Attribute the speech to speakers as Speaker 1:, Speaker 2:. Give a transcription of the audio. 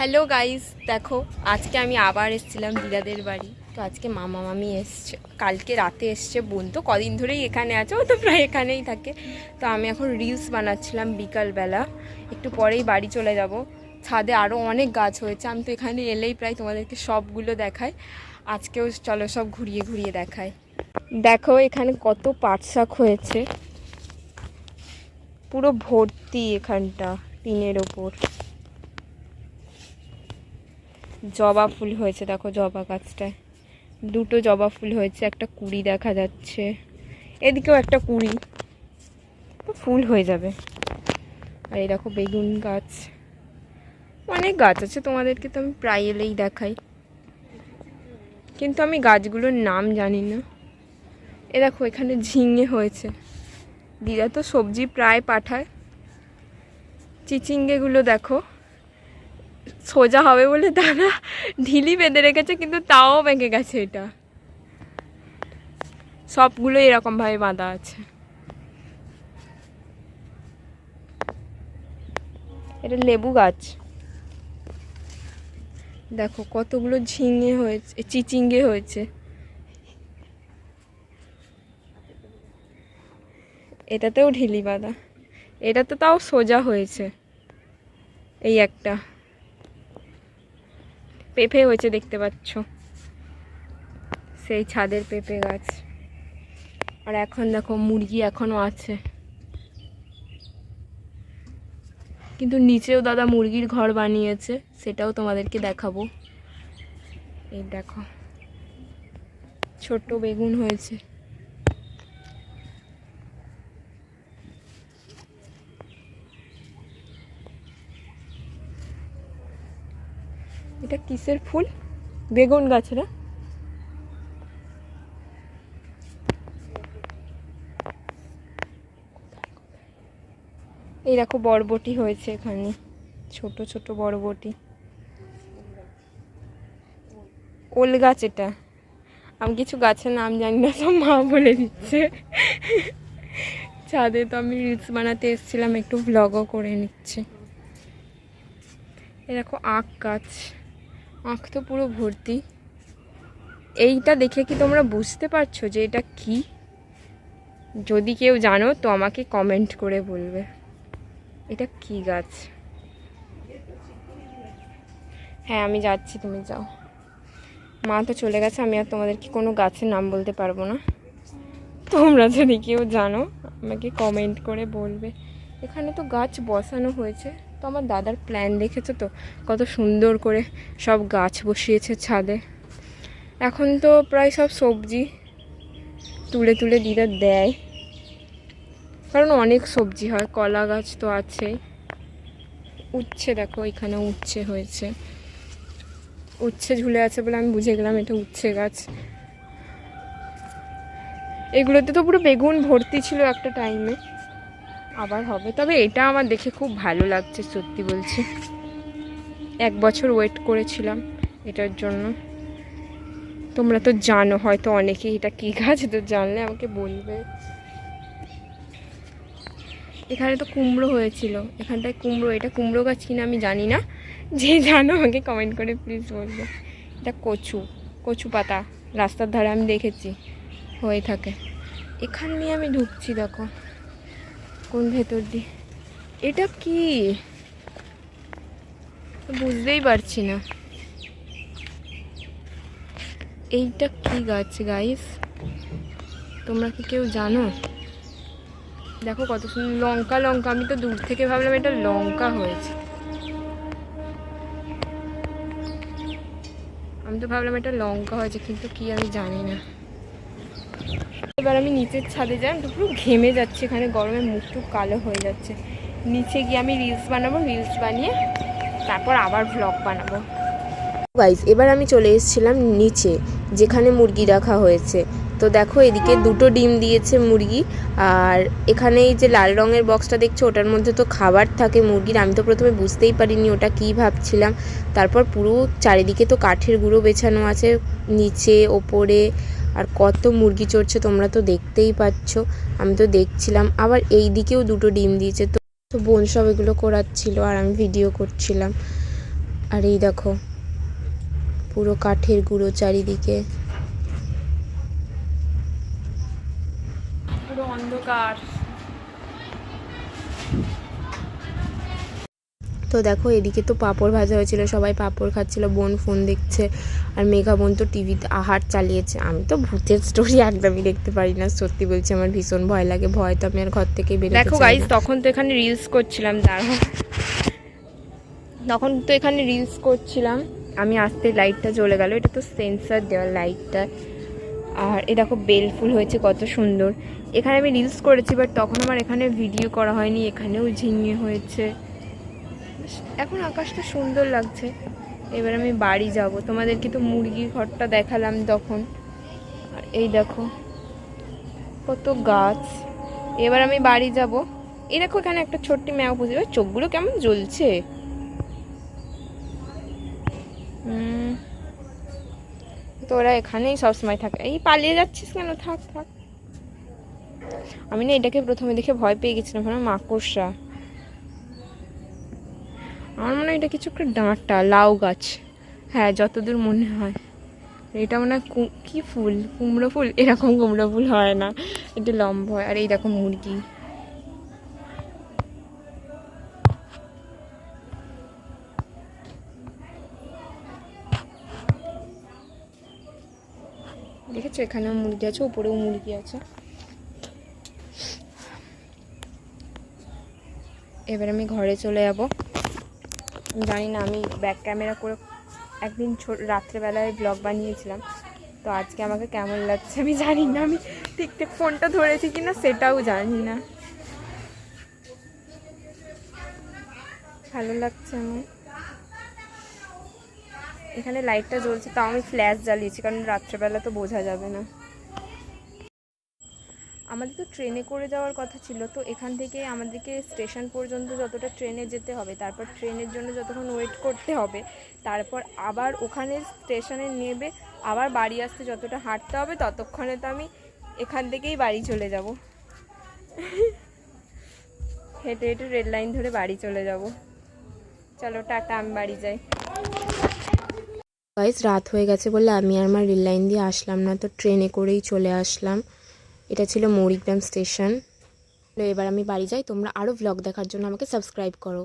Speaker 1: Hello guys দেখো, আজকে আমি আবার এসেছিলাম দিদাদের বাড়ি। তো আজকে মামা মামি এসছে। কালকে রাতে এসছে বোন। তো কদিন ধরেই এখানে আছে, ও তো প্রায় এখানেই থাকে। তো আমি এখন রিলস বানাচ্ছিলাম বিকালবেলা। একটু পরেই বাড়ি চলে যাব। ছাদে আরও অনেক গাছ হয়েছে। আমি তো এখানে এলেই প্রায় তোমাদেরকে সবগুলো দেখাই। আজকেও চলো সব ঘুরিয়ে ঘুরিয়ে দেখাই। দেখো, এখানে কত পাট শাক হয়েছে। পুরো ভর্তি এখানটা, টিনের ওপর। জবা ফুল হয়েছে, দেখো জবা গাছটায়। দুটো জবা ফুল হয়েছে, একটা কুড়ি দেখা যাচ্ছে। এদিকেও একটা কুড়ি। ফুল হয়ে যাবে। আর এই দেখো বেগুন গাছ। অনেক গাছ আছে, তোমাদেরকে তো আমি প্রায় এলেই দেখাই। কিন্তু আমি গাছগুলোর নাম জানি না। এ দেখো, এখানে ঝিঙে হয়েছে। দিদা তো সবজি প্রায় পাঠায়। চিচিঙ্গেগুলো দেখো। সোজা হবে বলে দাদা ঢিলি বেঁধে রেখেছে, কিন্তু তাও বেঁকে গেছে এটা। সবগুলো এরকমভাবে বাঁধা আছে। এটা লেবু গাছ। দেখো কতগুলো ঝিঙে হয়েছে, চিচিঙ্গে হয়েছে। এটাতেও ঢিলি বাঁধা। এটা তো তাও সোজা হয়েছে। এই একটা। পেঁপে হয়েছে, দেখতে পাচ্ছ। সেই ছাদের পেঁপে গাছ। আর এখন দেখো, মুরগি এখনও আছে। কিন্তু নিচেও দাদা মুরগির ঘর বানিয়েছে, সেটাও তোমাদেরকে দেখাবো। এই দেখো, ছোট্ট বেগুন হয়েছে। এটা কিসের ফুল? বেগুন গাছ, না? এই দেখো, বরবটি হয়েছে এখানে। ছোট ছোট বরবটি। ওল গাছ এটা। আমি কিছু গাছের নাম জানি না সব মা বলে দিচ্ছে। ছাদে তো আমি রিলস বানাতে এসেছিলাম, একটু ভ্লগও করে নিচ্ছে। এ দেখো, আখ গাছ। আখ তো পুরো ভর্তি। এইটা দেখে কি তোমরা বুঝতে পারছ যে এটা কি? যদি কেউ জানো তো আমাকে কমেন্ট করে বলবে। এটা কি গাছ? হ্যাঁ আমি যাচ্ছি, তুমি যাও। মা তো চলে গেছে, আমি আর তোমাদেরকে কোনো গাছের নাম বলতে পারব না। তোমরা যদি কেউ জানো, আমাকে কমেন্ট করে বলবে। এখানে তো গাছ বসানো হয়েছে। তো আমার দাদার প্ল্যান দেখেছ তো? কত সুন্দর করে সব গাছ বসিয়েছে ছাদে। এখন তো প্রায় সব সবজি তুলে তুলে দিদা দেয়। কারণ অনেক সবজি হয়, কলা গাছ তো আছেই। উচ্ছে দেখো, এখানে উচ্ছে হয়েছে। উচ্ছে ঝুলে আছে বলে আমি বুঝে গেলাম এটা উচ্ছে গাছ। এগুলোতে তো পুরো বেগুন ভর্তি ছিল একটা টাইমে আবার হবে। তবে এটা আমার দেখে খুব ভালো লাগছে, সত্যি বলছি। এক বছর ওয়েট করেছিলাম এটার জন্য। তোমরা তো জানো, হয়তো অনেকেই এটা কী গাছ, তো জানলে আমাকে বলবে। এখানে তো কুমড়ো হয়েছিল। এখানটায় কুমড়ো, এটা কুমড়ো গাছ কিনা আমি জানি না। যে জানো, আমাকে কমেন্ট করে প্লিজ বলবে। এটা কচু কচু পাতা। রাস্তার ধারে আমি দেখেছি, হয়ে থাকে। এখান নিয়ে আমি ঢুকছি, দেখো। কোন ভেতর দিয়ে? এটা কি? বুঝতেই পারছি না। এইটা কি গাছ গাইস তোমরা কি কেউ জানো? দেখো কত সুন্দর লঙ্কা লঙ্কা। আমি তো দূর থেকে ভাবলাম এটা লঙ্কা হয়েছে। আমি তো ভাবলাম এটা লঙ্কা হয়েছে, কিন্তু কি আমি জানি না। এবার আমি নিচের ছাদে যাই, আমি পুরো ঘেমে যাচ্ছে, এখানে গরমে মুখ টুক কালো হয়ে যাচ্ছে। নিচে গিয়ে আমি রিলস বানাবো রিলস বানিয়ে তারপর আবার ভ্লগ বানাবো। গাইজ এবার আমি চলে এসেছিলাম নিচে, যেখানে মুরগি রাখা হয়েছে। তো দেখো, এদিকে দুটো ডিম দিয়েছে মুরগি, আর এখানে এই যে লাল রঙের বক্সটা দেখছ, ওটার মধ্যে তো খাবার থাকে মুরগির। আমি তো প্রথমে বুঝতেই পারিনি ওটা কী ভাবছিলাম। তারপর পুরো চারিদিকে তো কাঠের গুঁড়ো বেছানো আছে, নিচে, ওপরে আর কত মুরগি চড়ছে তোমরা তো দেখতেই পাচ্ছ। আমি তো দেখছিলাম। আবার এই দিকেও দুটো ডিম দিয়েছে। তো তো বোন সব এগুলো করাচ্ছিল আর আমি ভিডিও করছিলাম।
Speaker 2: আর এই দেখো, পুরো কাঠের গুঁড়ো চারিদিকে। পুরো অন্ধকার। তো দেখো এদিকে তো পাঁপড় ভাজা হয়েছিল সবাই পাঁপড় খাচ্ছিল বোন ফোন দেখছে আর মেঘা বোন তো টিভিতে আহার চালিয়েছে। আমি তো ভূতের স্টোরি একদমই দেখতে পারি না সত্যি বলছি আমার ভীষণ ভয় লাগে ভয় তো আমি আর ঘর থেকে বেরোতে
Speaker 1: দেখো গাইস তখন তো এখানে রিলস করছিলাম দাঁড়াও। তখন তো এখানে রিলস করছিলাম আমি আসতে লাইটটা জ্বলে গেল এটা তো সেন্সার দেওয়া লাইটটা আর এ দেখো বেল ফুল হয়েছে কত সুন্দর। এখানে আমি রিলস করেছি বাট তখন আমার এখানে ভিডিও করা হয়নি এখানেও ঝিঙে হয়েছে। এখন আকাশটা সুন্দর লাগছে। এবার আমি বাড়ি যাব। তোমাদেরকে তো মুরগির ঘরটা দেখালাম তখন। আর এই দেখো কত গাছ। এবার আমি বাড়ি যাব। এই দেখো এখানে একটা ছোট্ট ম্যাও পুজো চোখগুলো কেমন জ্বলছে। উম, তো ওরা এখানেই সবসময় থাকে। এই পালিয়ে যাচ্ছিস কেন? থাক থাক। আমি না এটাকে প্রথমে দেখে ভয় পেয়ে গেছিলাম। মাকড়সা। আমার মনে হয় এটা কিছু একটা ডাঁটা, লাউ গাছ। হ্যাঁ যতদূর মনে হয়। এটা মনে হয় কু- ফুল? কুমড়ো ফুল? এরকম কুমড়ো ফুল হয় না। এটা লম্বা হয়। আর এই মুরগি। দেখেছ? এখানেও মুরগি আছে, উপরেও মুরগি আছে। এবার আমি ঘরে চলে যাব। জানি না আমি ব্যাক ক্যামেরা করে একদিন ছোট, রাত্রেবেলায় ব্লগ বানিয়েছিলাম। তো আজকে আমাকে কেমন লাগছে আমি জানি না আমি ঠিকঠাক ফোনটা ধরেছি কিনা সেটাও জানি না ভালো লাগছে আমার। এখানে লাইটটা জ্বলছে, তাও আমি ফ্ল্যাশ জ্বালিয়েছি, কারণ রাত্রেবেলা তো বোঝা যাবে না। আমাদের তো ট্রেনে করে যাওয়ার কথা ছিল, তো এখান থেকে আমাদেরকে স্টেশন পর্যন্ত যতটা ট্রেনে যেতে হবে, তারপর ট্রেনের জন্য যতক্ষণ ওয়েট করতে হবে, তারপর আবার ওখানে স্টেশনে নেবে, আবার বাড়ি আসতে যতটা হাঁটতে হবে ততক্ষণে তো আমি এখান থেকেই বাড়ি চলে যাব। হেঁটে হেঁটে রেড লাইন ধরে বাড়ি চলে যাব। চলো, টাটা, আমি বাড়ি যাই।
Speaker 2: গাইস রাত হয়ে গেছে বলে আমি আর আমার রেল লাইন দিয়ে আসলাম না, তো ট্রেনে করেই চলে আসলাম। এটা ছিল মৌরিগ্রাম স্টেশন। এবার আমি বাড়ি যাই, তোমরা আরও ব্লগ দেখার জন্য আমাকে সাবস্ক্রাইব করো।